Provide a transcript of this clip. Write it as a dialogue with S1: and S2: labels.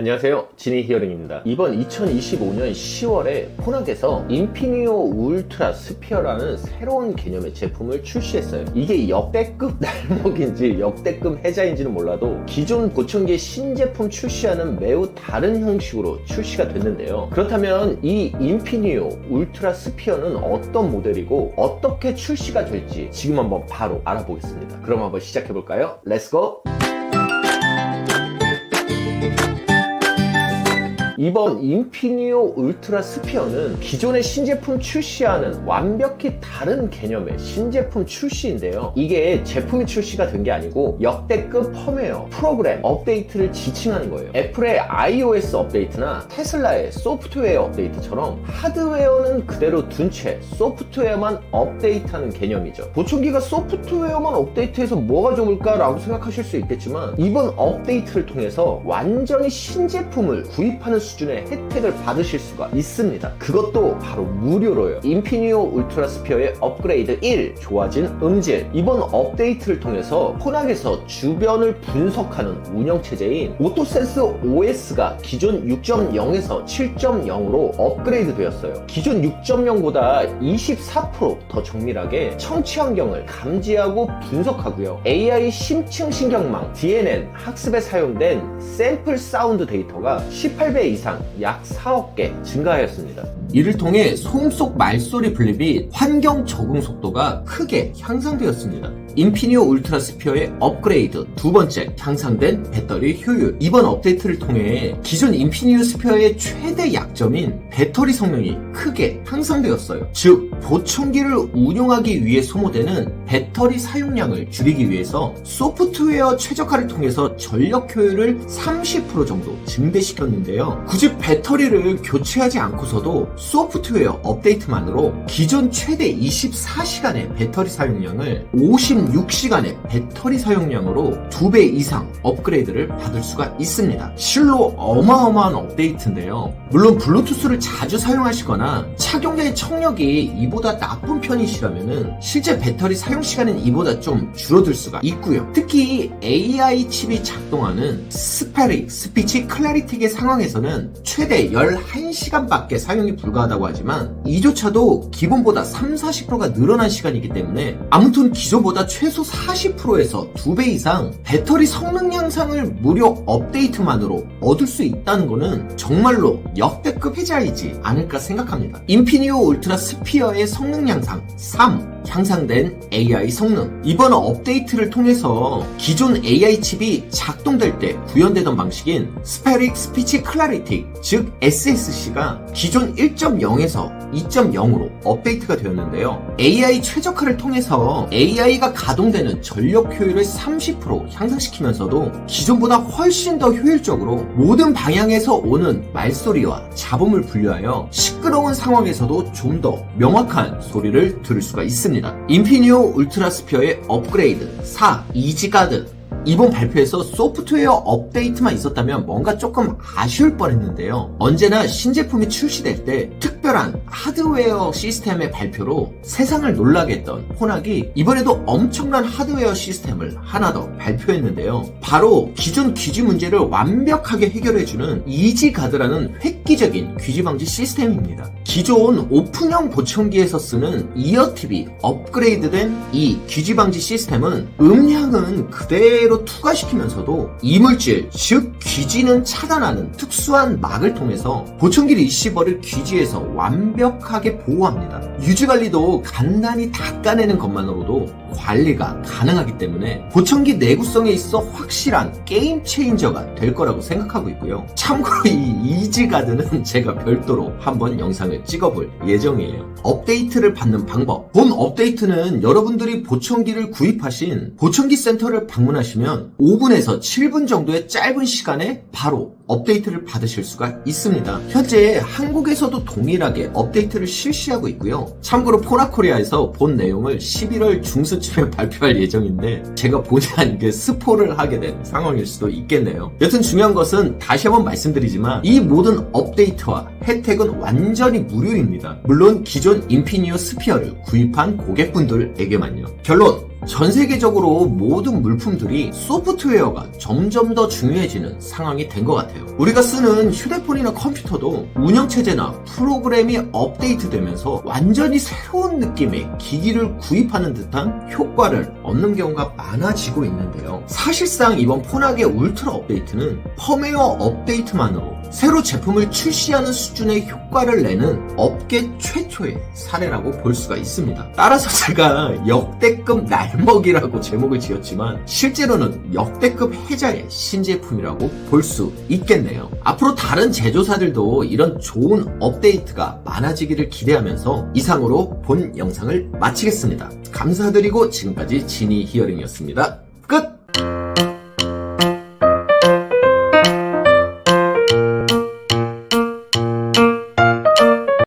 S1: 안녕하세요. 지니 히어링입니다. 이번 2025년 10월에 포낙에서 인피니오 울트라 스피어라는 새로운 개념의 제품을 출시했어요. 이게 역대급 날먹인지 역대급 해자인지는 몰라도 기존 보청기의 신제품 출시와는 매우 다른 형식으로 출시가 됐는데요. 그렇다면 이 인피니오 울트라 스피어는 어떤 모델이고 어떻게 출시가 될지 지금 한번 바로 알아보겠습니다. 그럼 한번 시작해볼까요? 렛츠고! 이번 인피니오 울트라 스피어는 기존의 신제품 출시와는 완벽히 다른 개념의 신제품 출시인데요. 이게 제품이 출시가 된 게 아니고 역대급 펌웨어, 프로그램, 업데이트를 지칭하는 거예요. 애플의 iOS 업데이트나 테슬라의 소프트웨어 업데이트처럼 하드웨어는 그대로 둔 채 소프트웨어만 업데이트하는 개념이죠. 보청기가 소프트웨어만 업데이트해서 뭐가 좋을까라고 생각하실 수 있겠지만 이번 업데이트를 통해서 완전히 신제품을 구입하는 수준의 혜택을 받으실 수가 있습니다. 그것도 바로 무료로요. 인피니오 울트라 스피어의 업그레이드 1 좋아진 음질 이번 업데이트를 통해서 포낙에서 주변을 분석하는 운영체제인 오토센스 OS가 기존 6.0에서 7.0으로 업그레이드 되었어요. 기존 6.0보다 24%더 정밀하게 청취 환경을 감지하고 분석하고요. AI 심층 신경망 DNN 학습에 사용된 샘플 사운드 데이터가 18배 이상 약 4억 개 증가하였습니다. 이를 통해 소음 속 말소리 및 환경 적응 속도가 크게 향상되었습니다. 인피니오 울트라 스피어의 업그레이드 두 번째 향상된 배터리 효율 이번 업데이트를 통해 기존 인피니오 스피어의 최대 약점인 배터리 성능이 크게 향상되었어요. 즉 보청기를 운용하기 위해 소모되는 배터리 사용량을 줄이기 위해서 소프트웨어 최적화를 통해서 전력 효율을 30% 정도 증대시켰는데요. 굳이 배터리를 교체하지 않고서도 소프트웨어 업데이트만으로 기존 최대 24시간의 배터리 사용량을 56시간의 배터리 사용량으로 2배 이상 업그레이드를 받을 수가 있습니다. 실로 어마어마한 업데이트인데요. 물론 블루투스를 자주 사용하시거나 착용자의 청력이 이보다 나쁜 편이시라면 실제 배터리 사용 시간은 이보다 좀 줄어들 수가 있고요. 특히 AI 칩이 작동하는 스페릭, 스피치 클래리틱의 상황에서는 최대 11시간밖에 사용이 불가하다고 하지만 이조차도 기본보다 3, 40%가 늘어난 시간이기 때문에 아무튼 기존보다 최소 40%에서 2배 이상 배터리 성능 향상을 무료 업데이트만으로 얻을 수 있다는 것은 정말로 역대급 혜자이지 않을까 생각합니다. 인피니오 울트라 스피어의 성능 향상 3. 향상된 AI 성능. 이번 업데이트를 통해서 기존 AI 칩이 작동될 때 구현되던 방식인 스페릭 스피치 클래리티, 즉 SSC가 기존 1.0에서 2.0으로 업데이트가 되었는데요. AI 최적화를 통해서 AI가 가동되는 전력 효율을 30% 향상시키면서도 기존보다 훨씬 더 효율적으로 모든 방향에서 오는 말소리와 잡음을 분류하여 시끄러운 상황에서도 좀 더 명확한 소리를 들을 수가 있습니다. 인피니오 울트라 스피어의 업그레이드 4 이지가드 이번 발표에서 소프트웨어 업데이트만 있었다면 뭔가 조금 아쉬울 뻔했는데요. 언제나 신제품이 출시될 때 특별한 하드웨어 시스템의 발표로 세상을 놀라게 했던 포낙이 이번에도 엄청난 하드웨어 시스템을 하나 더 발표했는데요. 바로 기존 귀지 문제를 완벽하게 해결해주는 이지가드라는 획기적인 귀지 방지 시스템입니다. 기존 오픈형 보청기에서 쓰는 이어팁이 업그레이드된 이 귀지 방지 시스템은 음량은 그대로 투과시키면서도 이물질, 즉 귀지는 차단하는 특수한 막을 통해서 보청기 리시버를 귀지에서 완벽하게 보호합니다. 유지 관리도 간단히 닦아내는 것만으로도 관리가 가능하기 때문에 보청기 내구성에 있어 확실한 게임 체인저가 될 거라고 생각하고 있고요. 참고로 이 이지가드는 제가 별도로 한번 영상을 찍어볼 예정이에요. 업데이트를 받는 방법. 본 업데이트는 여러분들이 보청기를 구입하신 보청기 센터를 방문하시면 5분에서 7분 정도의 짧은 시간에 바로 업데이트를 받으실 수가 있습니다. 현재 한국에서도 동일하게 업데이트를 실시하고 있고요. 참고로 포나코리아에서 본 내용을 11월 중순쯤에 발표할 예정인데 제가 본의 아니게 스포를 하게 된 상황일 수도 있겠네요. 여튼 중요한 것은 다시 한번 말씀드리지만 이 모든 업데이트와 혜택은 완전히 무료입니다. 물론 기존 인피니오 스피어를 구입한 고객분들에게만요. 결론 전 세계적으로 모든 물품들이 소프트웨어가 점점 더 중요해지는 상황이 된 것 같아요. 우리가 쓰는 휴대폰이나 컴퓨터도 운영체제나 프로그램이 업데이트되면서 완전히 새로운 느낌의 기기를 구입하는 듯한 효과를 얻는 경우가 많아지고 있는데요. 사실상 이번 폰학의 울트라 업데이트는 펌웨어 업데이트만으로 새로 제품을 출시하는 수준의 효과를 내는 업계 최초의 사례라고 볼 수가 있습니다. 따라서 제가 역대급 날 먹이라고 제목을 지었지만 실제로는 역대급 해자의 신제품이라고 볼 수 있겠네요. 앞으로 다른 제조사들도 이런 좋은 업데이트가 많아지기를 기대하면서 이상으로 본 영상을 마치겠습니다. 감사드리고 지금까지 지니 히어링이었습니다. 끝!